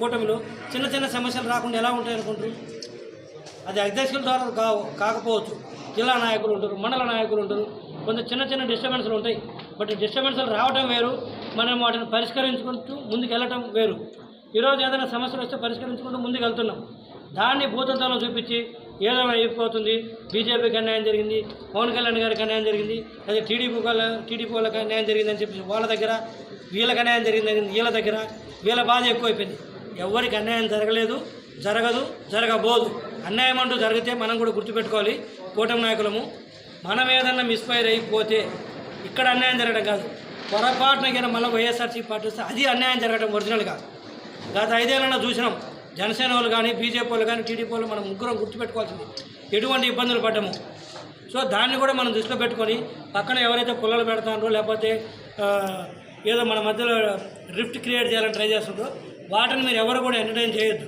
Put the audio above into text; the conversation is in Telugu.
కూటమిలో చిన్న చిన్న సమస్యలు రాకుండా ఎలా ఉంటాయి అనుకుంటారు అది అధ్యక్షుల ద్వారా కావు కాకపోవచ్చు. జిల్లా నాయకులు ఉంటారు మండల నాయకులు ఉంటారు. కొంత చిన్న చిన్న డిస్టర్బెన్స్లు ఉంటాయి. బట్ డిస్టర్బెన్స్లు రావడం వేరు మనం వాటిని పరిష్కరించుకుంటూ ముందుకు వెళ్ళటం వేరు. ఈరోజు ఏదైనా సమస్యలు వస్తే పరిష్కరించుకుంటూ ముందుకు వెళ్తున్నాం దాన్ని భూతత్వంలో చూపించి ఏదైనా అయిపోతుంది. బీజేపీకి అన్యాయం జరిగింది పవన్ కళ్యాణ్ గారికి అన్యాయం జరిగింది అదే టీడీపీ వాళ్ళ టీడీపీ వాళ్ళకి అన్యాయం జరిగిందని చెప్పి వాళ్ళ దగ్గర వీళ్ళకి అన్యాయం జరిగిందని వీళ్ళ దగ్గర వీళ్ళ బాధ ఎక్కువైపోయింది. ఎవరికి అన్యాయం జరగలేదు జరగదు జరగబోదు. అన్యాయం అంటూ జరిగితే మనం కూడా గుర్తుపెట్టుకోవాలి. కూటమి నాయకులము మనం ఏదన్నా మిస్ఫైర్ అయిపోతే ఇక్కడ అన్యాయం జరగడం కాదు. పొరపాటున కింద మళ్ళీ వైఎస్ఆర్సీ పార్టీ వస్తే అది అన్యాయం జరగడం ఒరిజినల్ కాదు. గత ఐదేళ్ళలో చూసినాం. జనసేన వాళ్ళు కానీ బీజేపీ వాళ్ళు కానీ టీడీపీ వాళ్ళు మనం ముగ్గురం గుర్తుపెట్టుకోవాల్సింది. ఎటువంటి ఇబ్బందులు పడ్డాము. సో దాన్ని కూడా మనం దృష్టిలో పెట్టుకొని పక్కన ఎవరైతే పుల్లలు పెడతారో లేకపోతే ఏదో మన మధ్యలో రిఫ్ట్ క్రియేట్ చేయాలని ట్రై చేస్తుందో వాటిని మీరు ఎవరు కూడా ఎంటర్టైన్ చేయొద్దు.